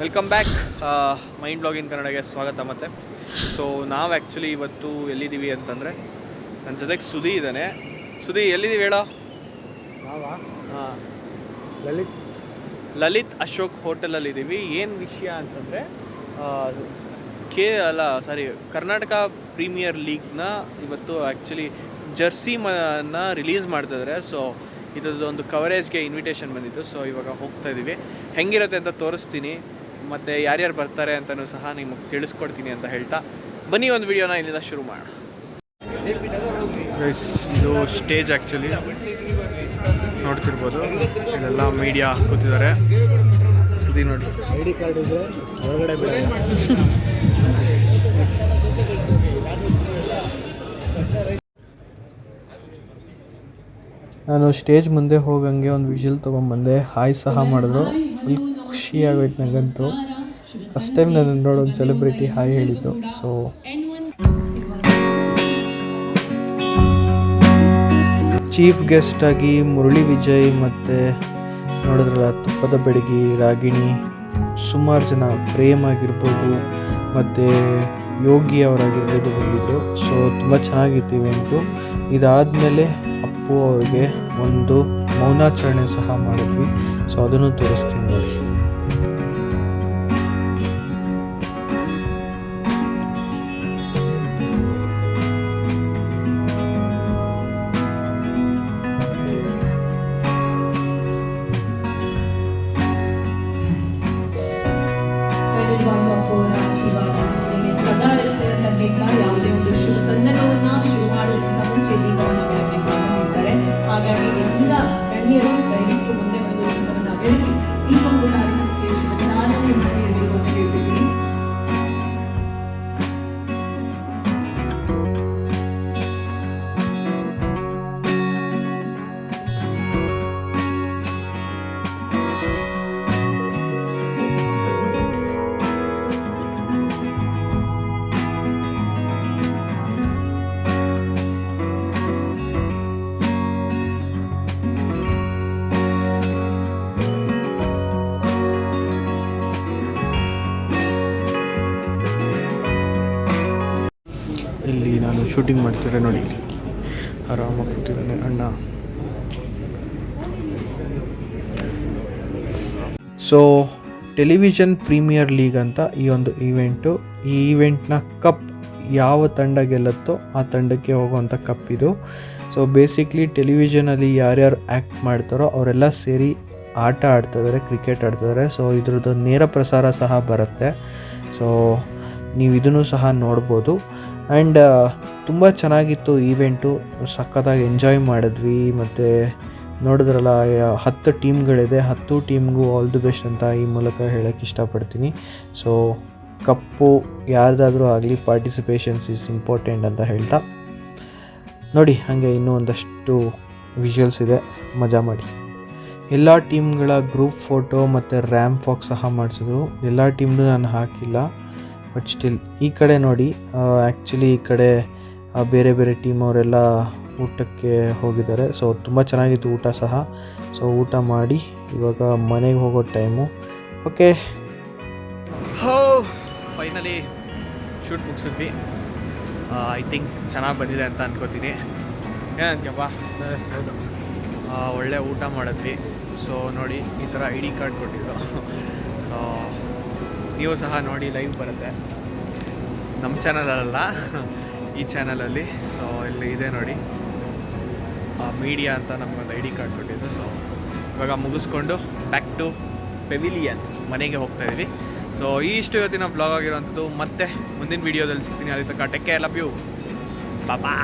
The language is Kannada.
ವೆಲ್ಕಮ್ ಬ್ಯಾಕ್ ಮೈಂಡ್ ಬ್ಲಾಗಿನ್ ಕನ್ನಡಗೆ ಸ್ವಾಗತ ಮತ್ತೆ. ಸೊ ನಾವು ಆ್ಯಕ್ಚುಲಿ ಇವತ್ತು ಎಲ್ಲಿದ್ದೀವಿ ಅಂತಂದರೆ ನನ್ನ ಜೊತೆಗೆ ಸುದಿ ಇದ್ದಾನೆ ಸುದಿ ಎಲ್ಲಿದ್ದೀವಿ ಹೇಳೋ? ನಾವಾ? ಹಾಂ. ಲಲಿತ್. ಲಲಿತ್ ಅಶೋಕ್ ಹೋಟೆಲಲ್ಲಿ ಇದ್ದೀವಿ ಏನು ವಿಷಯ ಅಂತಂದರೆ ಕೆ ಅಲ್ಲ ಸಾರಿ ಕರ್ನಾಟಕ ಪ್ರೀಮಿಯರ್ ಲೀಗ್ನ ಇವತ್ತು ಆ್ಯಕ್ಚುಲಿ ಜರ್ಸಿ ಮನ ರಿಲೀಸ್ ಮಾಡ್ತಿದ್ದಾರೆ ಸೊ ಇದರದ್ದು ಒಂದು ಕವರೇಜ್ಗೆ ಇನ್ವಿಟೇಷನ್ ಬಂದಿತ್ತು. ಸೊ ಇವಾಗ ಹೋಗ್ತಾ ಇದ್ದೀವಿ ಹೆಂಗಿರುತ್ತೆ ಅಂತ ತೋರಿಸ್ತೀನಿ. ಮತ್ತು ಯಾರ್ಯಾರು ಬರ್ತಾರೆ ಅಂತಲೂ ಸಹ ನಿಮಗೆ ತಿಳಿಸ್ಕೊಡ್ತೀನಿ ಅಂತ ಹೇಳ್ತಾ ಬನ್ನಿ ಒಂದು ವಿಡಿಯೋನ ಇಲ್ಲಿಂದ ಶುರು ಮಾಡೋಣ. ಇದು ಸ್ಟೇಜ್ ಆ್ಯಕ್ಚುಲಿ ನೋಡ್ತಿರ್ಬೋದು. ಇದೆಲ್ಲ ಮೀಡಿಯಾ ಕೂತಿದ್ದಾರೆ. ಸುದ್ದಿ ನೋಡಿ. ಐ ಡಿ ಕಾರ್ಡ್ ಇದ್ರೆ ಹೊರಗಡೆ ಬಿಡಲ್ಲ ನಾನು ಸ್ಟೇಜ್ ಮುಂದೆ ಹೋಗಂಗೆ ಒಂದು ವಿಷಲ್ ತೊಗೊಂಬಂದೆ. ಹಾಯ್ ಸಹ ಮಾಡಿದ್ರು ಫುಲ್ ಖುಷಿ ಆಗೋಯ್ತು ನನಗಂತೂ. ಫಸ್ಟ್ ಟೈಮ್ ನಾನು ನೋಡೋದು ಸೆಲೆಬ್ರಿಟಿ ಹಾಯ್ ಹೇಳಿದ್ದು. ಸೊ ಚೀಫ್ ಗೆಸ್ಟಾಗಿ ಮುರಳಿ ವಿಜಯ್ ಮತ್ತು ನೋಡಿದ್ರಲ್ಲ, ತುಪ್ಪದ ಬೆಡಗಿ, ರಾಗಿಣಿ, ಸುಮಾರು ಜನ ಪ್ರೇಮ್ ಆಗಿರ್ಬೋದು, ಮತ್ತು ಯೋಗಿ ಅವರಾಗಿರ್ಬೋದು ಬಂದಿದ್ದರು ಸೊ ತುಂಬ ಚೆನ್ನಾಗಿತ್ತು ಇವೆಂಟು ಇದಾದಮೇಲೆ ಅಪ್ಪು ಅವ್ರಿಗೆ ಒಂದು ಮೌನಾಚರಣೆ ಸಹ ಮಾಡಿದ್ವಿ. ಸೊ ಅದನ್ನು ತೋರಿಸ್ತೀನಿ ನೋಡಿ. ಹಾಗಾಗಿ ಎಲ್ಲ ಗಣ್ಯರು ದಯವಿಟ್ಟು ಶೂಟಿಂಗ್ ಮಾಡ್ತಿದ್ರೆ ನೋಡಿ. ಇಲ್ಲಿ ಆರಾಮಾಗಿ ಕೂತಿದ್ದಾನೆ ಅಣ್ಣ. ಸೊ ಟೆಲಿವಿಷನ್ ಪ್ರೀಮಿಯರ್ ಲೀಗ್ ಅಂತ ಈ ಒಂದು ಈವೆಂಟು ಈ ಈವೆಂಟ್ನ ಕಪ್ ಯಾವ ತಂಡ ಗೆಲ್ಲುತ್ತೋ ಆ ತಂಡಕ್ಕೆ ಹೋಗುವಂಥ ಕಪ್ ಇದು. ಸೊ ಬೇಸಿಕ್ಲಿ ಟೆಲಿವಿಷನಲ್ಲಿ ಯಾರ್ಯಾರು ಆ್ಯಕ್ಟ್ ಮಾಡ್ತಾರೋ ಅವರೆಲ್ಲ ಸೇರಿ ಆಟ ಆಡ್ತಿದ್ದಾರೆ ಕ್ರಿಕೆಟ್ ಆಡ್ತಿದ್ದಾರೆ ಸೊ ಇದ್ರದ್ದು ನೇರ ಪ್ರಸಾರ ಸಹ ಬರುತ್ತೆ. ಸೊ ನೀವು ಇದನ್ನು ಸಹ ನೋಡ್ಬೋದು. ಆ್ಯಂಡ್ ತುಂಬ ಚೆನ್ನಾಗಿತ್ತು ಈವೆಂಟು. ಸಖತ್ತಾಗಿ ಎಂಜಾಯ್ ಮಾಡಿದ್ವಿ. ಮತ್ತು ನೋಡಿದ್ರಲ್ಲ ಹತ್ತು ಟೀಮ್ಗಳಿದೆ. ಹತ್ತು ಟೀಮ್ಗೂ ಆಲ್ ದಿ ಬೆಸ್ಟ್ ಅಂತ ಈ ಮೂಲಕ ಹೇಳೋಕ್ಕೆ ಇಷ್ಟಪಡ್ತೀನಿ. ಸೊ ಕಪ್ಪು ಯಾರ್ದಾದರೂ ಆಗಲಿ ಪಾರ್ಟಿಸಿಪೇಷನ್ಸ್ ಈಸ್ ಇಂಪಾರ್ಟೆಂಟ್ ಅಂತ ಹೇಳ್ತಾ. ನೋಡಿ, ಹಾಗೆ ಇನ್ನೂ ಒಂದಷ್ಟು ವಿಜುವಲ್ಸ್ ಇದೆ. ಮಜಾ ಮಾಡಿ. ಎಲ್ಲ ಟೀಮ್ಗಳ ಗ್ರೂಪ್ ಫೋಟೋ ಮತ್ತು ರ್ಯಾಮ್ ಫಾಕ್ಸ್ ಸಹ ಮಾಡಿಸಿದ್ರು. ಎಲ್ಲ ಟೀಮ್ನೂ ನಾನು ಹಾಕಿಲ್ಲ. ಬಟ್ ಸ್ಟಿಲ್ ಈ ಕಡೆ ನೋಡಿ ಆ್ಯಕ್ಚುಲಿ ಈ ಕಡೆ ಬೇರೆ ಬೇರೆ ಟೀಮ್ ಅವರೆಲ್ಲ ಊಟಕ್ಕೆ ಹೋಗಿದ್ದಾರೆ. ಸೊ ತುಂಬ ಚೆನ್ನಾಗಿತ್ತು ಊಟ ಸಹ. ಸೊ ಊಟ ಮಾಡಿ ಇವಾಗ ಮನೆಗೆ ಹೋಗೋ ಟೈಮು ಓಕೆ ಹೋ ಫೈನಲಿ ಶೂಟ್ ಮುಗಿಸಿದ್ವಿ. ಐ ಥಿಂಕ್ ಚೆನ್ನಾಗಿ ಬಂದಿದೆ ಅಂತ ಅನ್ಕೋತೀನಿ. ಏನಂತೀಯಪ್ಪ ಹೌದು ಒಳ್ಳೆ ಊಟ ಮಾಡಿದ್ವಿ. ಸೊ ನೋಡಿ, ಈ ಥರ ಐ ಡಿ ಕಾರ್ಡ್ ಕೊಟ್ಟಿದ್ದು. ಸೊ ನೀವು ಸಹ ನೋಡಿ ಲೈವ್ ಬರುತ್ತೆ. ನಮ್ಮ ಚಾನಲಲ್ಲ ಈ ಚಾನಲಲ್ಲಿ ಸೊ ಇಲ್ಲಿ ಇದೆ ನೋಡಿ. ಮೀಡಿಯಾ ಅಂತ ನಮಗೊಂದು ಐ ಡಿ ಕಾರ್ಡ್ ಕೊಟ್ಟಿದ್ದು. ಸೊ ಇವಾಗ ಮುಗಿಸ್ಕೊಂಡು ಬ್ಯಾಕ್ ಟು ಪೆವಿಲಿಯನ್ ಮನೆಗೆ ಹೋಗ್ತಾ ಇದ್ದೀವಿ ಸೊ ಇಷ್ಟು ಇವತ್ತಿನ ಬ್ಲಾಗ್ ಆಗಿರೋವಂಥದ್ದು. ಮತ್ತೆ ಮುಂದಿನ ವೀಡಿಯೋದಲ್ಲಿ ಸಿಗ್ತೀನಿ. ಅಲ್ಲಿ take care love you Baba